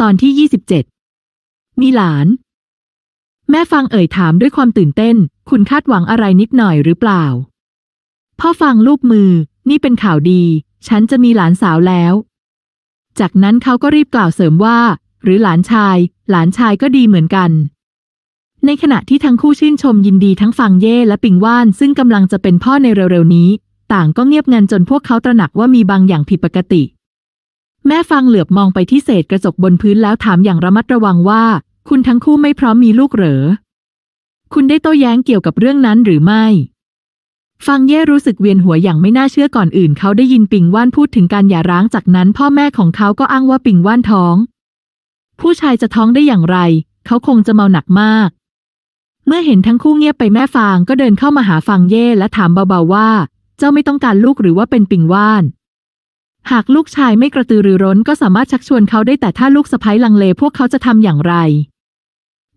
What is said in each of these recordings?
ตอนที่ 27 มีหลาน แม่ฟังเอ่ยถามด้วยความตื่นเต้น คุณคาดหวังอะไรนิดหน่อยหรือเปล่า พ่อฟังลูบมือ นี่เป็นข่าวดี ฉันจะมีหลานสาวแล้ว จากนั้นเขาก็รีบกล่าวเสริมว่า หรือหลานชาย หลานชายก็ดีเหมือนกัน ในขณะที่ทั้งคู่ชื่นชมยินดีทั้งฟังเย่และปิงว่าน ซึ่งกำลังจะเป็นพ่อในเร็วๆนี้ ต่างก็เงียบงันจนพวกเขาตระหนักว่ามีบางอย่างผิดปกติ แม่ฟังเหลือบมองไปที่เศษกระจกบนพื้นแล้วถามอย่างระมัดระวังว่า คุณทั้งคู่ไม่พร้อมมีลูกเหรอ คุณได้โต้แย้งเกี่ยวกับเรื่องนั้นหรือไม่ ฟังเย่รู้สึกเวียนหัวอย่างไม่น่าเชื่อก่อนอื่น เขาได้ยินปิงว่านพูดถึงการหย่าร้างจากนั้น พ่อแม่ของเขาก็อ้างว่าปิงว่านท้อง ผู้ชายจะท้องได้อย่างไร เขาคงจะเมาหนักมาก เมื่อเห็นทั้งคู่เงียบไปแม่ฟางก็เดินเข้ามาหาฟังเย่และถามเบาๆว่า เจ้าไม่ต้องการลูกหรือว่าเป็นปิงว่าน หากลูกชายไม่กระตือรือร้นก็สามารถชักชวนเขาได้แต่ถ้าลูกสะใภ้ลังเลพวกเขาจะทำอย่างไร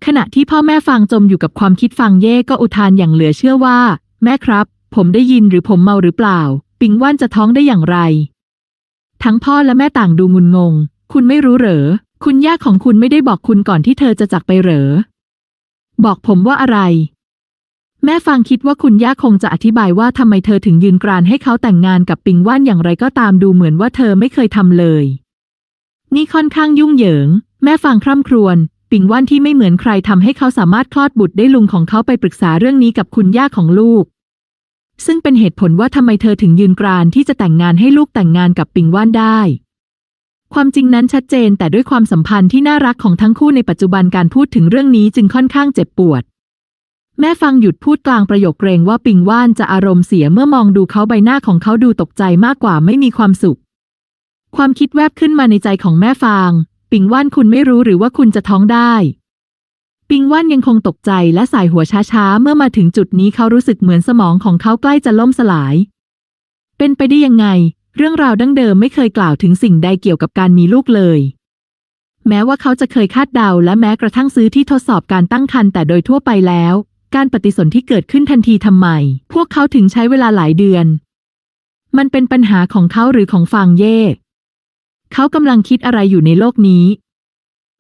ขณะที่พ่อแม่ฟังจมอยู่กับความคิดฟังเย่ก็อุทานอย่างเหลือเชื่อว่า แม่ครับ ผมได้ยินหรือผมเมาหรือเปล่า ปิงว่านจะท้องได้อย่างไร ทั้งพ่อและแม่ต่างดูงุนงง คุณไม่รู้เหรอ คุณย่าของคุณไม่ได้บอกคุณก่อนที่เธอจะจากไปเหรอ บอกผมว่าอะไร แม่ฟังคิดว่าคุณย่าคงจะอธิบายว่าทำไมเธอถึงยืนกรานให้เขาแต่งงานกับปิงว่านอย่างไรก็ตามดูเหมือนว่าเธอไม่เคยทำเลย นี่ค่อนข้างยุ่งเหยิง แม่ฟังคร่ำครวญปิงว่านที่ไม่เหมือนใครทำให้เขาสามารถคลอดบุตรได้ลุงของเขาไปปรึกษาเรื่องนี้กับคุณย่าของลูก ซึ่งเป็นเหตุผลว่าทำไมเธอถึงยืนกรานที่จะแต่งงานให้ลูกแต่งงานกับปิงว่านได้ความจริงนั้นชัดเจนแต่ด้วยความสัมพันธ์ที่น่ารักของทั้งคู่ในปัจจุบันการพูดถึงเรื่องนี้จึงค่อนข้างเจ็บปวด แม่ฟังหยุดพูดกลางประโยคเกรงว่าปิงว่านจะอารมณ์เสียเมื่อมองดูเขาใบหน้าของเขาดูตกใจมากกว่าไม่มีความสุข ความคิดแวบขึ้นมาในใจของแม่ฟาง ปิงว่านคุณไม่รู้หรือว่าคุณจะท้องได้ ปิงว่านยังคงตกใจและสายหัวช้าๆ เมื่อมาถึงจุดนี้เขารู้สึกเหมือนสมองของเขาใกล้จะล่มสลาย เป็นไปได้ยังไง เรื่องราวดั้งเดิมไม่เคยกล่าวถึงสิ่งใดเกี่ยวกับการมีลูกเลยแม้ว่าเขาจะเคยคาดเดาและแม้กระทั่งซื้อที่ทดสอบการตั้งครรภ์แต่โดยทั่วไปแล้ว การปฏิสนธิเกิดขึ้นทันทีทำไม พวกเขาถึงใช้เวลาหลายเดือน มันเป็นปัญหาของเขาหรือของฟางเย่ เขากำลังคิดอะไรอยู่ในโลกนี้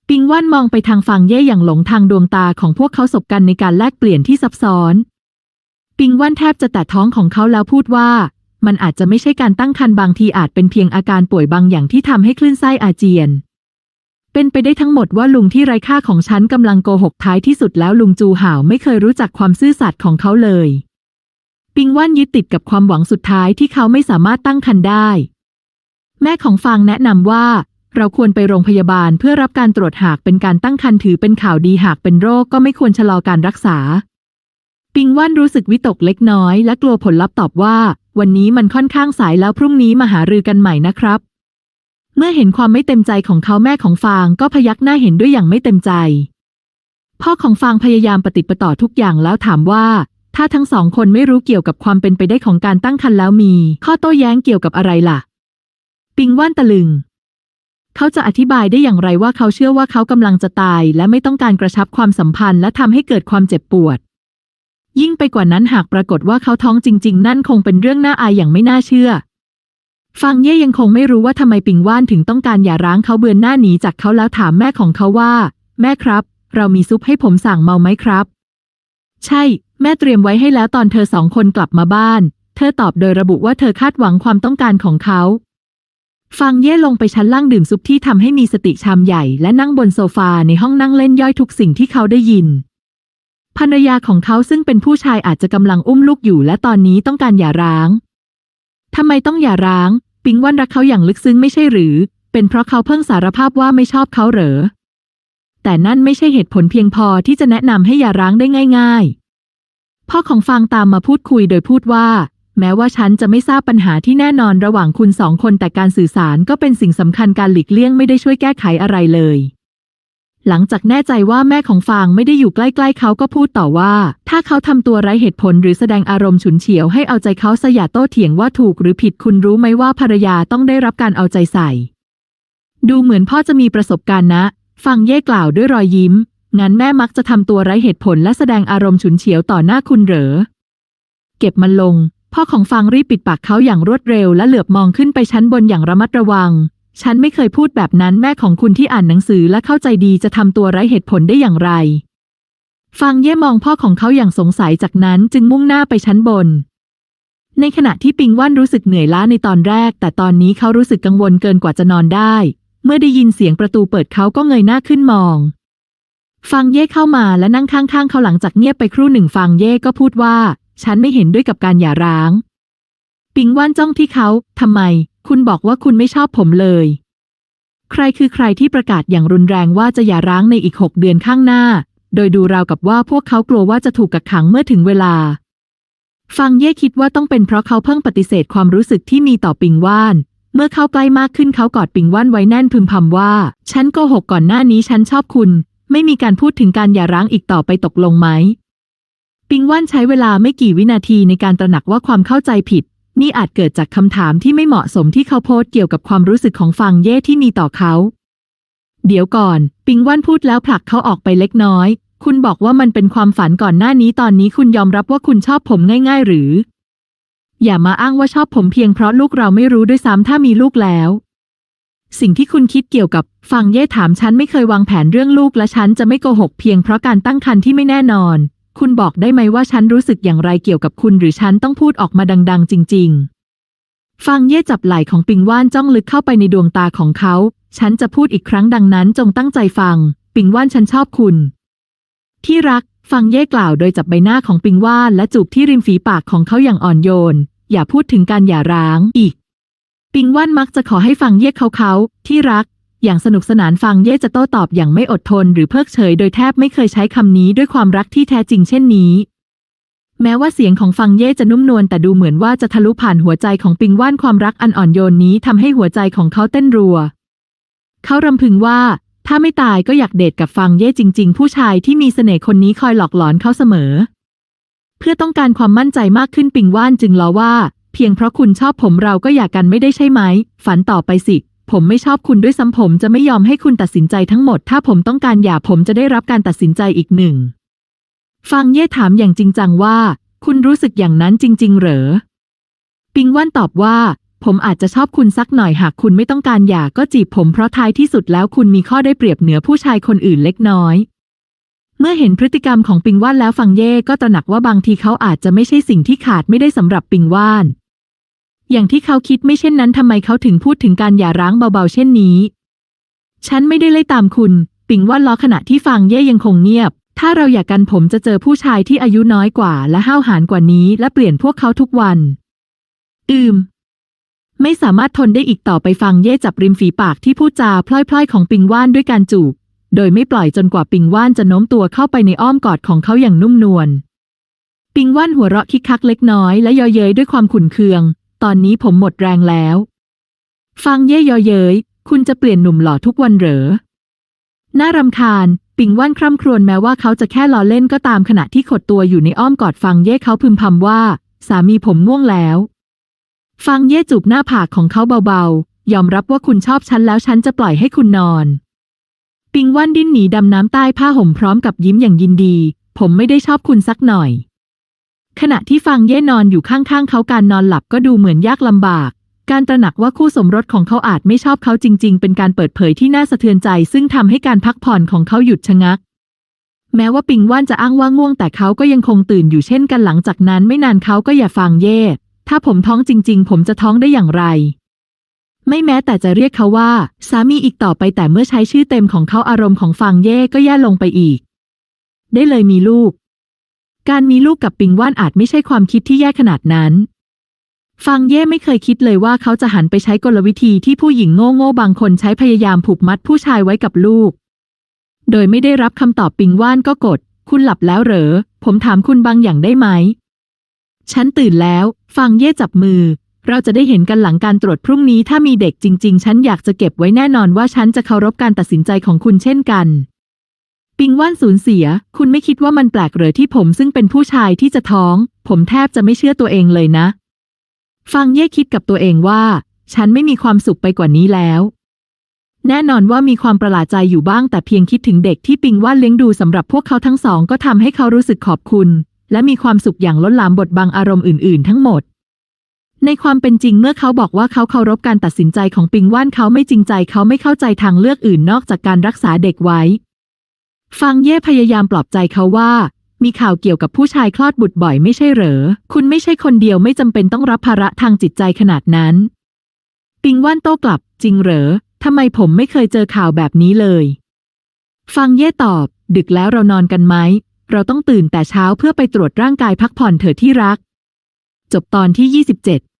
ปิงว่านมองไปทางฟางเย่อย่างหลงทางดวงตาของพวกเขาสบกันในการแลกเปลี่ยนที่ซับซ้อน ปิงว่านแทบจะแตะท้องของเขาแล้วพูดว่า มันอาจจะไม่ใช่การตั้งครรภ์บางทีอาจเป็นเพียงอาการป่วยบางอย่างที่ทำให้คลื่นไส้อาเจียน เป็นไปได้ทั้งหมดว่าลุงที่ไร้ค่าของฉันกำลังโกหกท้ายที่สุดแล้วลุงจูห่าวไม่เคยรู้จักความซื่อสัตย์ของเขาเลย ปิงว่านยึดติดกับความหวังสุดท้ายที่เขาไม่สามารถตั้งครรภ์ได้ แม่ของฟางแนะนำว่า เราควรไปโรงพยาบาลเพื่อรับการตรวจหากเป็นการตั้งครรภ์ถือเป็นข่าวดีหากเป็นโรคก็ไม่ควรชะลอการรักษา ปิงว่านรู้สึกวิตกเล็กน้อยและกลัวผลลัพธ์ตอบว่า วันนี้มันค่อนข้างสายแล้วพรุ่งนี้มาหารือกันใหม่นะครับ เมื่อเห็นความไม่เต็มใจของเขาแม่ของฟางก็พยักหน้าเห็นด้วยอย่างไม่เต็มใจ พ่อของฟางพยายามปฏิประต่อทุกอย่างแล้วถามว่า ถ้าทั้งสองคนไม่รู้เกี่ยวกับความเป็นไปได้ของการตั้งครรภ์แล้วมี ข้อโต้แย้งเกี่ยวกับอะไรล่ะ ปิงว่านตะลึง เขาจะอธิบายได้อย่างไรว่าเขาเชื่อว่าเขากำลังจะตาย และไม่ต้องการกระชับความสัมพันธ์และทำให้เกิดความเจ็บปวด ยิ่งไปกว่านั้นหากปรากฏว่าเขาท้องจริง ๆ นั่นคงเป็นเรื่องน่าอายอย่างไม่น่าเชื่อ ฟังเย่ยังคงไม่รู้ว่าทำไมปิงว่านถึงต้องการอย่าร้างเขาเบือนหน้าหนีจากเขาแล้วถามแม่ของเขาว่า แม่ครับ เรามีซุปให้ผมสั่งเมาไหมครับ ใช่ แม่เตรียมไว้ให้แล้วตอนเธอสองคนกลับมาบ้าน เธอตอบโดยระบุว่าเธอคาดหวังความต้องการของเขา ฟังเย่ลงไปชั้นล่างดื่มซุปที่ทำให้มีสติชามใหญ่และนั่งบนโซฟาในห้องนั่งเล่นย่อยทุกสิ่งที่เขาได้ยินภรรยาของเขาซึ่งเป็นผู้ชายอาจจะกำลังอุ้มลูกอยู่และตอนนี้ต้องการหย่าร้าง ทำไมต้องหย่าร้าง ปิงว่านรักเขาอย่างลึกซึ้งไม่ใช่หรือ เป็นเพราะเขาเพิ่งสารภาพว่าไม่ชอบเขาเหรอ แต่นั่นไม่ใช่เหตุผลเพียงพอที่จะแนะนำให้หย่าร้างได้ง่าย ๆ พ่อของฟางตามมาพูดคุยโดยพูดว่า แม้ว่าฉันจะไม่ทราบปัญหาที่แน่นอนระหว่างคุณสองคนแต่การสื่อสารก็เป็นสิ่งสำคัญการหลีกเลี่ยงไม่ได้ช่วยแก้ไขอะไรเลย หลังจากแน่ใจว่าแม่ของฟางไม่ได้อยู่ใกล้ๆเขาก็พูดต่อว่า ถ้าเขาทำตัวไร้เหตุผลหรือแสดงอารมณ์ฉุนเฉียวให้เอาใจเขาสยาโต้เถียงว่าถูกหรือผิดคุณรู้ไหมว่าภรรยาต้องได้รับการเอาใจใส่ ดูเหมือนพ่อจะมีประสบการณ์นะ ฟังเย่กล่าวด้วยรอยยิ้ม งั้นแม่มักจะทำตัวไร้เหตุผลและแสดงอารมณ์ฉุนเฉียวต่อหน้าคุณเหรอ เก็บมันลง พ่อของฟังรีบปิดปากเขาอย่างรวดเร็วและเหลือบมองขึ้นไปชั้นบนอย่างระมัดระวัง ฉันไม่เคยพูดแบบนั้นแม่ของคุณที่อ่านหนังสือและเข้าใจดีจะทำตัวไร้เหตุผลได้อย่างไร ฟังเย่มองพ่อของเขาอย่างสงสัยจากนั้นจึงมุ่งหน้าไปชั้นบน ในขณะที่ปิงว่านรู้สึกเหนื่อยล้าในตอนแรก แต่ตอนนี้เขารู้สึกกังวลเกินกว่าจะนอนได้ เมื่อได้ยินเสียงประตูเปิดเขาก็เงยหน้าขึ้นมอง ฟังเย่เข้ามาและนั่งข้างๆเขาหลังจากเงียบไปครู่หนึ่งฟังเย่ก็พูดว่า ฉันไม่เห็นด้วยกับการหย่าร้าง ปิงว่านจ้องที่เขาทำไม คุณบอกว่าคุณไม่ชอบผมเลย ใครคือใครที่ประกาศอย่างรุนแรงว่าจะหย่าร้างในอีกหกเดือนข้างหน้า โดยดูราวกับว่าพวกเขากลัวว่าจะถูกกักขังเมื่อถึงเวลา ฟังเย่คิดว่าต้องเป็นเพราะเขาเพิ่งปฏิเสธความรู้สึกที่มีต่อปิงว่าน เมื่อเข้าใกล้มากขึ้นเขากอดปิงว่านไว้แน่นพึมพำว่า ฉันโกหกก่อนหน้านี้ฉันชอบคุณ ไม่มีการพูดถึงการหย่าร้างอีกต่อไปตกลงไหมปิงว่านใช้เวลาไม่กี่วินาทีในการตระหนักว่าความเข้าใจผิด นี่อาจเกิดจากคำถามที่ไม่เหมาะสมที่เขาโพสต์เกี่ยวกับความรู้สึกของฟังเย่ที่มีต่อเขา เดี๋ยวก่อน ปิงว่านพูดแล้วผลักเขาออกไปเล็กน้อย คุณบอกว่ามันเป็นความฝันก่อนหน้านี้ตอนนี้คุณยอมรับว่าคุณชอบผมง่าย ๆ หรือ อย่ามาอ้างว่าชอบผมเพียงเพราะลูกเราไม่รู้ด้วยซ้ำถ้ามีลูกแล้ว สิ่งที่คุณคิดเกี่ยวกับฟังเย่ถามฉันไม่เคยวางแผนเรื่องลูกและฉันจะไม่โกหกเพียงเพราะการตั้งครรภ์ที่ไม่แน่นอน คุณบอกได้ไหมว่าฉันรู้สึกอย่างไรเกี่ยวกับคุณหรือฉันต้องพูดออกมาดัง ๆ จริง ๆ ฟังเย่จับไหล่ของปิงว่านจ้องลึกเข้าไปในดวงตาของเขา ฉันจะพูดอีกครั้งดังนั้นจงตั้งใจฟัง ปิงว่านฉันชอบคุณ ที่รัก ฟังเย่กล่าวโดยจับใบหน้าของปิงว่านและจูบที่ริมฝีปากของเขาอย่างอ่อนโยน อย่าพูดถึงการหย่าร้างอีก ปิงว่านมักจะขอให้ฟังเย่เขาเขาที่รัก อย่างสนุกสนานฟังเย่จะโต้ตอบอย่างไม่อดทน หรือเพิกเฉยโดยแทบไม่เคยใช้คำนี้ด้วยความรักที่แท้จริงเช่นนี้ แม้ว่าเสียงของฟังเย่จะนุ่มนวลแต่ดูเหมือนว่าจะทะลุผ่านหัวใจของปิงว่านความรักอันอ่อนโยนนี้ทำให้หัวใจของเขาเต้นรัว เขารำพึงว่า ถ้าไม่ตายก็อยากเดทกับฟังเย่จริง ๆ ผู้ชายที่มีเสน่ห์คนนี้คอยหลอกหลอนเขาเสมอ เพื่อต้องการความมั่นใจมากขึ้นปิงว่านจึงล้อว่า เพียงเพราะคุณชอบผมเราก็อยากกันไม่ได้ใช่ไหม ฝันต่อไปสิ ผมไม่ชอบคุณด้วยซ้ำผมจะไม่ยอมให้คุณตัดสินใจทั้งหมด ถ้าผมต้องการหย่าผมจะได้รับการตัดสินใจอีกหนึ่ง ฟังเย่ถามอย่างจริงจังว่า คุณรู้สึกอย่างนั้นจริง ๆ เหรอ ปิงว่านตอบว่า ผมอาจจะชอบคุณสักหน่อยหากคุณไม่ต้องการหย่าก็จีบผมเพราะท้ายที่สุดแล้วคุณมีข้อได้เปรียบเหนือผู้ชายคนอื่นเล็กน้อย เมื่อเห็นพฤติกรรมของปิงว่านแล้วฟังเย่ก็ตระหนักว่าบางทีเขาอาจจะไม่ใช่สิ่งที่ขาดไม่ได้สำหรับปิงว่าน อย่างที่เขาคิดไม่เช่นนั้นทำไมเขาถึงพูดถึงการหย่าร้างเบาๆ เช่นนี้ ฉันไม่ได้ไล่ตามคุณ ปิงว่านล้อขณะที่ฟังเย่ยังคงเงียบ ถ้าเราอยากกันผมจะเจอผู้ชายที่อายุน้อยกว่าและห้าวหาญกว่านี้ และเปลี่ยนพวกเขาทุกวัน อืม ไม่สามารถทนได้อีกต่อไปฟังเย่จับริมฝีปากที่พูดจาพล่อยๆ ของปิงว่านด้วยการจูบ โดยไม่ปล่อยจนกว่าปิงว่านจะโน้มตัวเข้าไปในอ้อมกอดของเขาอย่างนุ่มนวลปิงว่านหัวเราะคิกคักเล็กน้อยและเยอเย้ยด้วยความขุ่นเคือง ตอนนี้ผมหมดแรงแล้ว ฟังเย่ยอเย้ย คุณจะเปลี่ยนหนุ่มหล่อทุกวันเหรอ น่ารำคาญ ปิงว่านคร่ำครวญแม้ว่าเขาจะแค่ล้อเล่นก็ตามขณะที่ขดตัวอยู่ในอ้อมกอดฟังเย่เขาพึมพำว่า สามีผมง่วงแล้ว ฟังเย่จูบหน้าผากของเขาเบาๆ ยอมรับว่าคุณชอบฉันแล้วฉันจะปล่อยให้คุณนอน ปิงว่านดิ้นหนีดำน้ำใต้ผ้าห่มพร้อมกับยิ้มอย่างยินดี ผมไม่ได้ชอบคุณสักหน่อย ขณะที่ฟังเย่นอนอยู่ข้างๆเขาการนอนหลับก็ดูเหมือนยากลำบาก การตระหนักว่าคู่สมรสของเขาอาจไม่ชอบเขาจริง ๆ เป็นการเปิดเผยที่น่าสะเทือนใจ ซึ่งทำให้การพักผ่อนของเขาหยุดชะงัก แม้ว่าปิงว่านจะอ้างว่าง่วงแต่เขาก็ยังคงตื่นอยู่เช่นกันหลังจากนั้นไม่นานเขาก็อย่าฟังเย่ ถ้าผมท้องจริง ๆ ผมจะท้องได้อย่างไร ไม่แม้แต่จะเรียกเขาว่า สามีอีกต่อไปแต่เมื่อใช้ชื่อเต็มของเขาอารมณ์ของฟังเย่ก็แย่ลงไปอีก ได้เลยมีลูก การมีลูกกับปิงว่านอาจไม่ใช่ความคิดที่แย่ขนาดนั้น ฟังเย่ไม่เคยคิดเลยว่าเขาจะหันไปใช้กลวิธีที่ผู้หญิงโง่ๆบางคนใช้พยายามผูกมัดผู้ชายไว้กับลูก โดยไม่ได้รับคำตอบปิงว่านก็กด คุณหลับแล้วเหรอ ผมถามคุณบางอย่างได้ไหม ฉันตื่นแล้ว ฟังเย่จับมือ เราจะได้เห็นกันหลังการตรวจพรุ่งนี้ถ้ามีเด็กจริง ๆ ฉันอยากจะเก็บไว้แน่นอนว่าฉันจะเคารพการตัดสินใจของคุณเช่นกัน ปิงว่านสูญเสีย คุณไม่คิดว่ามันแปลกเหรอที่ผมซึ่งเป็นผู้ชายที่จะท้อง ผมแทบจะไม่เชื่อตัวเองเลยนะ ฟังเย่คิดกับตัวเองว่า ฉันไม่มีความสุขไปกว่านี้แล้ว แน่นอนว่ามีความประหลาดใจอยู่บ้างแต่เพียงคิดถึงเด็กที่ปิงว่านเลี้ยงดูสำหรับพวกเขาทั้งสองก็ทำให้เขารู้สึกขอบคุณ และมีความสุขอย่างล้นหลามบทบังอารมณ์อื่น ๆ ทั้งหมดในความเป็นจริงเมื่อเขาบอกว่าเขาเคารพการตัดสินใจของปิงว่านเขาไม่จริงใจเขาไม่เข้าใจทางเลือกอื่นนอกจากการรักษาเด็กไว้ ฟังเย่พยายามปลอบใจเขาว่า มีข่าวเกี่ยวกับผู้ชายคลอดบุตรบ่อยไม่ใช่เหรอ คุณไม่ใช่คนเดียวไม่จำเป็นต้องรับภาระทางจิตใจขนาดนั้น ปิงว่านโต้กลับ จริงเหรอทำไมผมไม่เคยเจอข่าวแบบนี้เลย ฟังเย่ตอบ ดึกแล้วเรานอนกันไหม เราต้องตื่นแต่เช้าเพื่อไปตรวจร่างกายพักผ่อนเถอะที่รัก จบตอนที่ 27